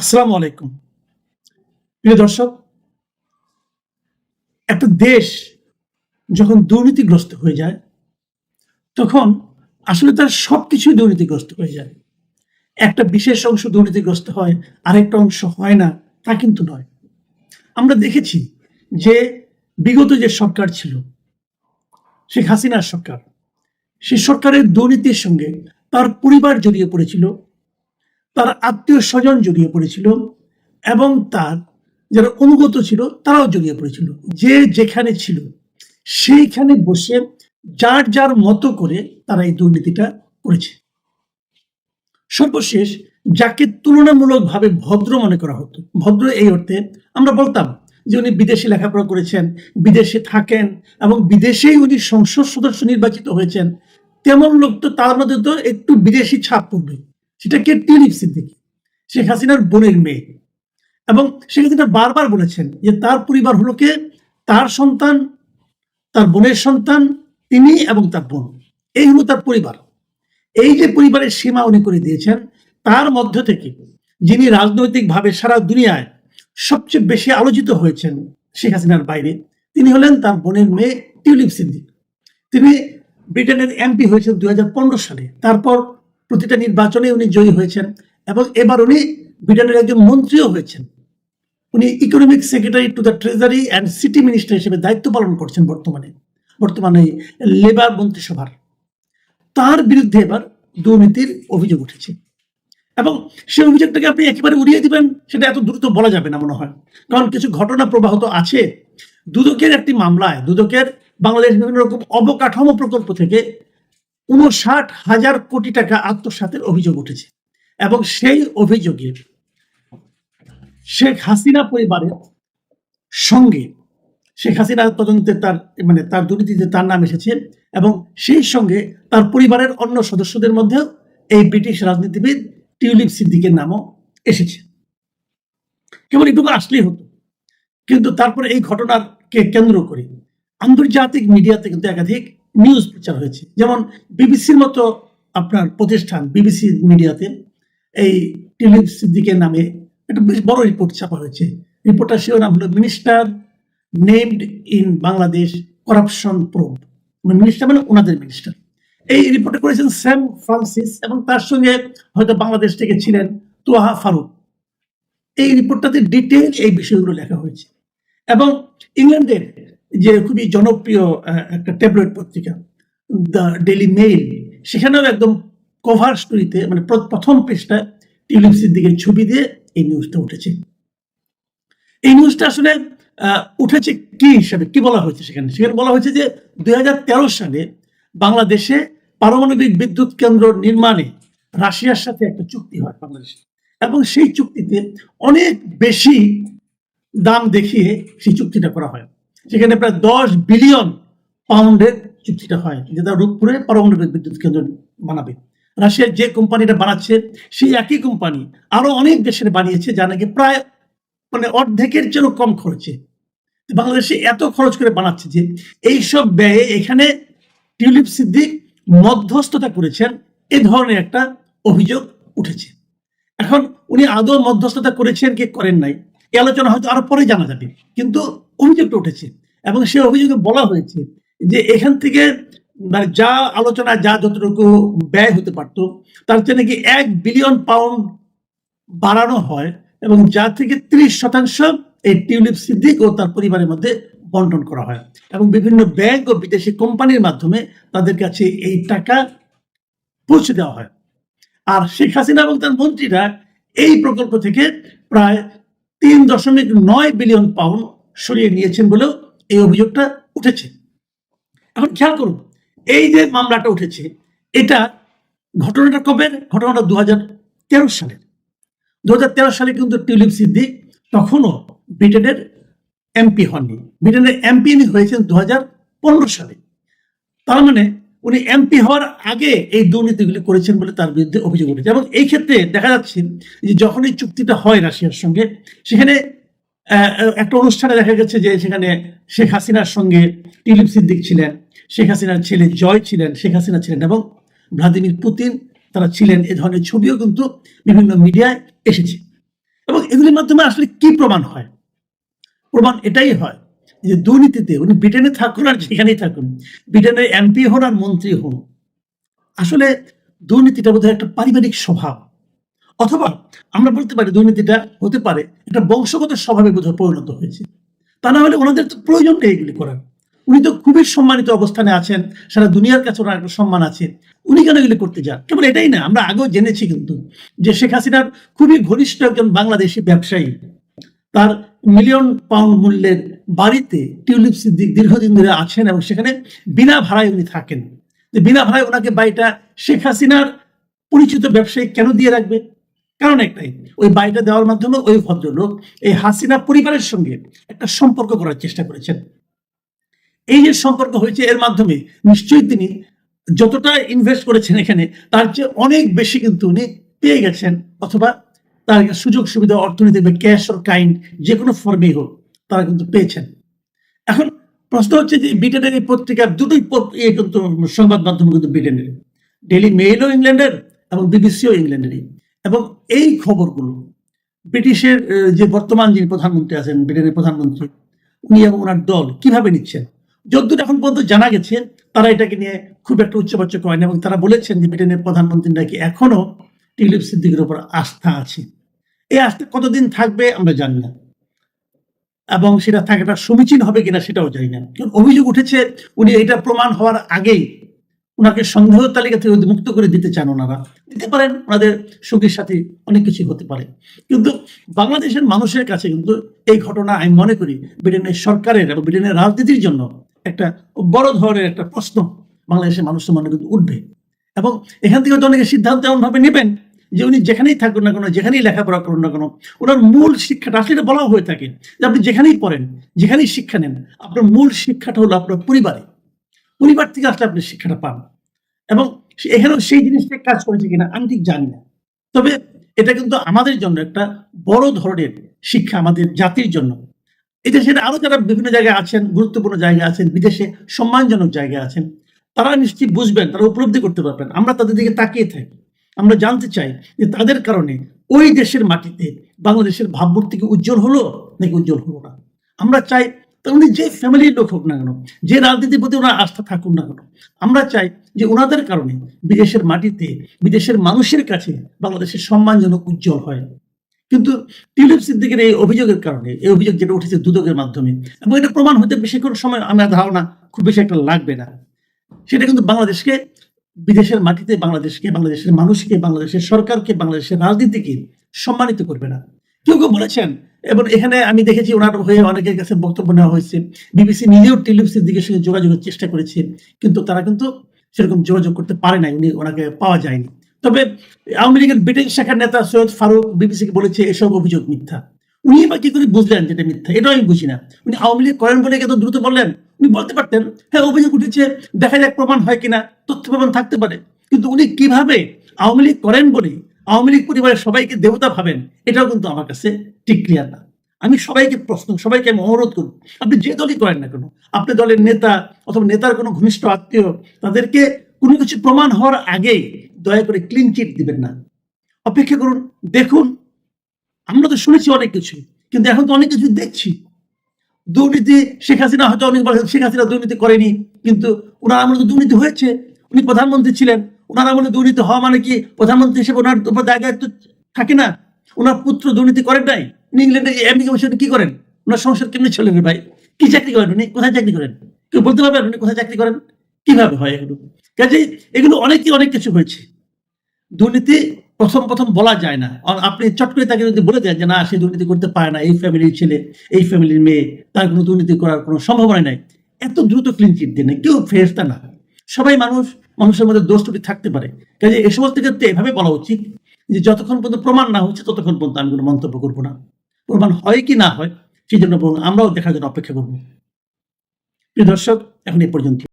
আসসালামু আলাইকুম। প্রিয় দর্শক, একটা দেশ যখন দুর্নীতিগ্রস্ত হয়ে যায়, তখন আসলে তার সব কিছুই দুর্নীতিগ্রস্ত হয়ে যায়। একটা বিশেষ অংশ দুর্নীতিগ্রস্ত হয়, আরেকটা অংশ হয় না, তা কিন্তু নয়। আমরা দেখেছি যে বিগত যে সরকার ছিল, শেখ হাসিনার সরকার সেই সরকারের দুর্নীতির সঙ্গে তার পরিবার জড়িয়ে পড়েছিল তার আত্মীয় স্বজন জড়িয়ে পড়েছিল এবং তার যারা অনুগত ছিল, তারাও জড়িয়ে পড়েছিল। যে যেখানে ছিল, সেইখানে বসে যার যার মতো করে তারা এই দুর্নীতিটা করেছে। সর্বশেষ যাকে তুলনামূলকভাবে ভদ্র মনে করা হতো, ভদ্র এই অর্থে আমরা বলতাম যে উনি বিদেশে লেখাপড়া করেছেন, বিদেশে থাকেন এবং বিদেশেই উনি সংসদ সদস্য নির্বাচিত হয়েছেন। তেমন লোক তো তার মধ্যে তো একটু বিদেশি ছাপ পড়বে। সেটা কে? টিউলিপ সিদ্দিকি, শেখ হাসিনার বোনের মেয়ে। এবং শেখ হাসিনা বারবার বলেছেন যে তার পরিবার হলো কে? তার সন্তান, তার বোনের সন্তান, তিনি এবং তার বোন। এই হলো তার পরিবার। এই যে পরিবারের সীমা উনি করে দিয়েছেন, তার মধ্য থেকে যিনি রাজনৈতিকভাবে সারা দুনিয়ায় সবচেয়ে বেশি আলোচিত হয়েছেন শেখ হাসিনার বাইরে, তিনি হলেন তার বোনের মেয়ে টিউলিপ সিদ্দিক। তিনি ব্রিটেনের এমপি হয়েছেন দু হাজার পনেরো সালে। তারপর প্রতিটা নির্বাচনে উনি জয়ী হয়েছেন এবং এবার উনি ব্রিটেনের একজন মন্ত্রীও হয়েছেন। উনি economic secretary to the treasury and city minister হিসেবে দায়িত্ব পালন করছেন বর্তমানে বর্তমানে লেবার মন্ত্রিসভার। তার বিরুদ্ধে এবার দুর্নীতির অভিযোগ উঠেছে এবং সেই অভিযোগটাকে আপনি একেবারে উড়িয়ে দিবেন, সেটা এত দ্রুত বলা যাবে না মনে হয়। কারণ কিছু ঘটনা প্রবাহত আছে। দুদকের একটি মামলায়, দুদকের বাংলাদেশ বিভিন্ন রকম অবকাঠামো প্রকল্প থেকে উনষাট হাজার কোটি টাকা আত্মসাতের অভিযোগ উঠেছে। এবং সেই অভিযোগে শেখ হাসিনা পরিবারের সঙ্গে শেখ হাসিনা তদন্তে তার মানে তার দুর্নীতিতে তার নাম এসেছে এবং সেই সঙ্গে তার পরিবারের অন্য সদস্যদের মধ্যেও এই ব্রিটিশ রাজনীতিবিদ টিউলিপ সিদ্দিকের নামও এসেছে। কেবল এটুকু আসলেই হতো। কিন্তু তারপরে এই ঘটনাকে কেন্দ্র করে আন্তর্জাতিক মিডিয়াতে কিন্তু একাধিক নিউজ প্রচার হয়েছে। যেমন বিবিসির মতো আপনার প্রতিষ্ঠান, বিবিসি মিডিয়াতে, এই টিলিপ সিদ্দিকের নামে একটা বেশ বড় রিপোর্ট ছাপা হয়েছে। রিপোর্টটার শিরোনাম নাম হলো minister named in Bangladesh corruption probe minister মানে ওনাদের মিনিস্টার এই রিপোর্টে করেছেন স্যাম ফ্রান্সিস এবং তার সঙ্গে হয়তো বাংলাদেশ থেকে ছিলেন তোহা ফারুক। এই রিপোর্টটাতে ডিটেল এই বিষয়গুলো লেখা হয়েছে। এবং ইংল্যান্ডের যে খুবই জনপ্রিয় একটা ট্যাবলয়েড পত্রিকা দ্য ডেলি মেইল সেখানেও একদম কভার স্টোরিতে মানে প্র- প্রথম পৃষ্ঠায় টিউলিপ সিদ্দিকের ছবি দিয়ে এই নিউজটা উঠেছে। এই নিউজটা আসলে উঠেছে কি হিসাবে, কি বলা হয়েছে সেখানে? সেখানে বলা হয়েছে যে দু হাজার তেরো সালে বাংলাদেশে পারমাণবিক বিদ্যুৎ কেন্দ্র নির্মাণে রাশিয়ার সাথে একটা চুক্তি হয় বাংলাদেশে। এবং সেই চুক্তিতে অনেক বেশি দাম দেখিয়ে সেই চুক্তিটা করা হয়। সেখানে প্রায় দশ বিলিয়ন পাউন্ডের চুক্তিটা হয় যেটা রূপপুরে পারমাণবিক বিদ্যুৎ কেন্দ্র বানাবে। রাশিয়ার যে কোম্পানিটা বানাচ্ছে, সেই একই কোম্পানি আরও অনেক দেশের বানিয়েছে, যা নাকি প্রায় মানে অর্ধেকের জন্য কম খরচে। বাংলাদেশে এত খরচ করে বানাচ্ছে যে এইসব ব্যয়ে এখানে টিউলিপ সিদ্দিক মধ্যস্থতা করেছেন, এ ধরনের একটা অভিযোগ উঠেছে। এখন উনি আদৌ মধ্যস্থতা করেছেন কি করেন নাই, এই আলোচনা হয়তো আরও পরে জানা যাবে। কিন্তু অভিযোগটা উঠেছে এবং সে অভিযোগে বলা হয়েছে যে এখান থেকে মানে যা আলোচনা, যা যতটুকু ব্যয় হতে পারতো, তার চেয়ে নাকি এক বিলিয়ন পাউন্ড বাড়ানো হয় এবং যা থেকে ত্রিশ শতাংশ এই টিউলিপ সিদ্দিক ও তার পরিবারের মধ্যে বন্টন করা হয় এবং বিভিন্ন ব্যাংক ও বিদেশি কোম্পানির মাধ্যমে তাদের কাছে এই টাকা পৌঁছে দেওয়া হয়। আর শেখ হাসিনা এবং তার মন্ত্রীরা এই প্রকল্প থেকে প্রায় তিন দশমিক নয় বিলিয়ন পাউন্ড সরিয়ে নিয়েছেন বলেও এই অভিযোগটা উঠেছে। এখন খেয়াল করুন, এই যে মামলাটা উঠেছে, এটা ঘটনাটা কবে? ঘটনাটা দু হাজার তেরো সালের দু হাজার তেরো সালে কিন্তু টিউলিপ সিদ্দিক তখনও ব্রিটেনের এমপি হননি। ব্রিটেনের এমপি উনি হয়েছেন দু হাজার পনেরো সালে। তার মানে উনি এমপি হওয়ার আগে এই দুর্নীতিগুলি করেছেন বলে তার বিরুদ্ধে অভিযোগ উঠেছে। এবং এই ক্ষেত্রে দেখা যাচ্ছে যে যখন এই চুক্তিটা হয় রাশিয়ার সঙ্গে, সেখানে একটা অনুষ্ঠানে দেখা গেছে যে সেখানে শেখ হাসিনার সঙ্গে টিলিপ সিদ্দিক ছিলেন, শেখ হাসিনার ছেলে জয় ছিলেন, শেখ হাসিনা ছিলেন এবং ভ্লাদিমির পুতিন তারা ছিলেন, এ ধরনের ছবিও কিন্তু বিভিন্ন মিডিয়ায় এসেছে। এবং এগুলির মাধ্যমে আসলে কি প্রমাণ হয়? প্রমাণ এটাই হয় যে দুর্নীতিতে উনি ব্রিটেনে থাকুন আর যেখানেই থাকুন, ব্রিটেনের এমপি হন আর মন্ত্রী হন। আসলে দুর্নীতিটা বোধহয় একটা পারিবারিক স্বভাব। অথবা আমরা বলতে পারি দুর্নীতিটা হতে পারে, এটা বংশগত স্বভাবে বোধহয় পরিণত হয়েছে। তা না হলে ওনাদের তো প্রয়োজন নেই এগুলি করার। উনি তো খুবই সম্মানিত অবস্থানে আছেন, সারা দুনিয়ার কাছে ওনার একটা সম্মান আছে। উনি কেন এগুলি করতে যান? কেবল এটাই না, আমরা আগেও জেনেছি কিন্তু যে শেখ হাসিনার খুবই ঘনিষ্ঠ একজন বাংলাদেশি ব্যবসায়ী, তার মিলিয়ন পাউন্ড মূল্যের বাড়িতে টিউলিপ সিদ্দিক দীর্ঘদিন ধরে আছেন এবং সেখানে বিনা ভাড়ায় উনি থাকেন। বিনা ভাড়ায় ওনাকে বাড়িটা শেখ হাসিনার পরিচিত ব্যবসায়ী কেন দিয়ে রাখবে? কারণ একটাই, ওই বাড়িটা দেওয়ার মাধ্যমে ওই ভদ্রলোক এই হাসিনা পরিবারের সঙ্গে একটা সম্পর্ক করার চেষ্টা করেছেন। এই যে সম্পর্ক হয়েছে, এর মাধ্যমে নিশ্চয়ই তিনি যতটা ইনভেস্ট করেছেন এখানে, তার চেয়ে অনেক বেশি কিন্তু উনি পেয়ে গেছেন। অথবা তার সুযোগ সুবিধা, অর্থনীতি বা ক্যাশ অর কাইন্ড যে কোনো ফর্মেই হোক, তারা কিন্তু পেয়েছেন। এখন প্রশ্ন হচ্ছে যে ব্রিটেনের এই পত্রিকা দুটোই কিন্তু সংবাদ মাধ্যম কিন্তু ব্রিটেনের। ডেলি মেইলও ইংল্যান্ডের এবং বিবিসিও ইংল্যান্ডেরই। এবং এই খবরগুলো ব্রিটিশের যে বর্তমান যিনি প্রধানমন্ত্রী আছেন, ব্রিটেনের প্রধানমন্ত্রী, উনি এবং ওনার দল কীভাবে নিচ্ছেন? যদ্দূর এখন পর্যন্ত জানা গেছে, তারা এটাকে নিয়ে খুব একটা উচ্চবাচ্য করেন এবং তারা বলেছেন যে ব্রিটেনের প্রধানমন্ত্রী নাকি এখনও টিউলিপ সিদ্দিকের উপর আস্থা আছে। এই আস্থা কতদিন থাকবে আমরা জানি না। এবং সেটা থাকাটা সমীচীন হবে কিনা সেটাও জানি না। কারণ অভিযোগ উঠেছে, উনি এটা প্রমাণ হওয়ার আগেই ওনাকে সন্দেহ তালিকা থেকে মুক্ত করে দিতে চান ওনারা। দিতে পারেন, ওনাদের সঙ্গীর সাথে অনেক কিছু হতে পারে। কিন্তু বাংলাদেশের মানুষের কাছে কিন্তু এই ঘটনা আমি মনে করি ব্রিটেনের সরকারের এবং ব্রিটেনের রাজনীতির জন্য একটা বড় ধরনের একটা প্রশ্ন বাংলাদেশের মানুষের মনে কিন্তু উঠবে। এবং এখান থেকে অনেকে সিদ্ধান্ত এমনভাবে নেবেন যে উনি যেখানেই থাকুন না কেন, যেখানেই লেখাপড়া করুন না কেন, ওনার মূল শিক্ষাটা, আসলে বলা হয়ে থাকে যে আপনি যেখানেই পড়েন, যেখানেই শিক্ষা নেন, আপনার মূল শিক্ষাটা হলো আপনার পরিবারে। পরিবার থেকে আসলে আপনি শিক্ষাটা পান। এবং এখানেও সেই জিনিসটা কাজ করেছে কিনা আমি ঠিক জানি না। তবে এটা কিন্তু আমাদের জন্য একটা বড় ধরনের শিক্ষা আমাদের জাতির জন্য। এটা সেটা আরও যারা বিভিন্ন জায়গায় আছেন, গুরুত্বপূর্ণ জায়গায় আছেন, বিদেশে সম্মানজনক জায়গায় আছেন, তারা নিশ্চয়ই বুঝবেন, তারা উপলব্ধি করতে পারবেন। আমরা তাদের দিকে তাকিয়ে থাকি। আমরা জানতে চাই যে তাদের কারণে ওই দেশের মাটিতে বাংলাদেশের ভাবমূর্তিকে উজ্জ্বল হলো নাকি উজ্জ্বল হলো না? আমরা চাই তা উনি যে ফ্যামিলির লোক হোক না কেন, যে রাজনীতির প্রতি ওনার আস্থা থাকুক না কেন, আমরা চাই যে ওনাদের কারণে বিদেশের মাটিতে, বিদেশের মানুষের কাছে বাংলাদেশের সম্মানজনক উজ্জ্বল হয়। কিন্তু টিউলিপ সিদ্দিকের এই অভিযোগের কারণে, এই অভিযোগ যেটা উঠেছে দুদকের মাধ্যমে, এবং এটা প্রমাণ হতে বেশি কোনো সময় আমার ধারণা খুব বেশি একটা লাগবে না। সেটা কিন্তু বাংলাদেশকে, বিদেশের মাটিতে বাংলাদেশকে, বাংলাদেশের মানুষকে, বাংলাদেশের সরকারকে, বাংলাদেশের রাজনীতিকে সম্মানিত করবে না। কেউ কেউ বলেছেন এবং এখানে আমি দেখেছি ওনার হয়ে অনেকের কাছে বক্তব্য নেওয়া হয়েছে। বিবিসি নিজেও টিউলিপ সিদ্দিকের সঙ্গে যোগাযোগের চেষ্টা করেছে, কিন্তু তারা কিন্তু সেরকম যোগাযোগ করতে পারে নাই, উনি ওনাকে পাওয়া যায়নি। তবে আওয়ামী লীগের ব্রিটেন শাখার নেতা সৈয়দ ফারুক বিবিসিকে বলেছে, এসব অভিযোগ মিথ্যা। উনি বা কি করে বুঝলেন যেটা মিথ্যা? এটাও আমি বুঝি না। উনি আওয়ামী লীগ করেন বলে এত দ্রুত বললেন? উনি বলতে পারতেন হ্যাঁ অভিযোগ উঠেছে, দেখা যাক প্রমাণ হয় কিনা, তথ্য প্রমাণ থাকতে পারে। কিন্তু উনি কীভাবে আওয়ামী লীগ করেন বলে আওয়ামী লীগ পরিবারের সবাইকে দেবতা ভাবেন, এটাও কিন্তু আমার কাছে ঠিক ক্লিয়ার না। আমি সবাইকে প্রশ্ন, সবাইকে আমি অনুরোধ করব, আপনি যে দলই করেন না কেন, আপনি দলের নেতা অথবা নেতার কোনো ঘনিষ্ঠ আত্মীয়, তাদেরকে কোনো কিছু প্রমাণ হওয়ার আগেই দয়া করে ক্লিন চিট দিবেন না। অপেক্ষা করুন, দেখুন, আমরা তো শুনেছি অনেক কিছু, কিন্তু এখন তো অনেক কিছু দেখছি। দুর্নীতি, শেখ হাসিনা হয়তো অনেক শেখ হাসিনা দুর্নীতি করেনি, কিন্তু ওনার আমলে তো দুর্নীতি হয়েছে। উনি প্রধানমন্ত্রী ছিলেন ওনার আমলে দুর্নীতি হওয়া মানে কি? প্রধানমন্ত্রী হিসেবে ওনার উপর তো থাকে না। ওনার পুত্র দুর্নীতি করেন নাই। উনি ইংল্যান্ডে এমনি কমিশনে কি করেন? ওনার সংসার কেমনি ছিলেন রে ভাই? কি চাকরি করেন উনি? কোথায় চাকরি করেন? কেউ বলতে পারবেন উনি কোথায় চাকরি করেন? কীভাবে হয় এগুলো? কাজে এগুলো অনেকই অনেক কিছু হয়েছে। দুর্নীতি প্রথম প্রথম বলা যায় না। আপনি চট করে তাকে যদি বলে দেন যে, না, সে দুর্নীতি করতে পারে না। এই ফ্যামিলির ছেলে, এই ফ্যামিলির মেয়ে, তার কোনো দুর্নীতি করার কোনো সম্ভাবনা নাই। এত দ্রুত ক্লিন চিট দিয়ে নেই। কেউ ফেরস্তা না। সবাই মানুষ, মানুষের মধ্যে দোষ ত্রুটি থাকতে পারে। কাজে এ সমস্ত ক্ষেত্রে এভাবে বলা উচিত যে যতক্ষণ পর্যন্ত প্রমাণ না হচ্ছে, ততক্ষণ পর্যন্ত আমি কোনো মন্তব্য করব না। প্রমাণ হয় কি না হয়, সেই জন্য আমরাও দেখার জন্য অপেক্ষা করব। প্রিয় দর্শক, এখন এই পর্যন্ত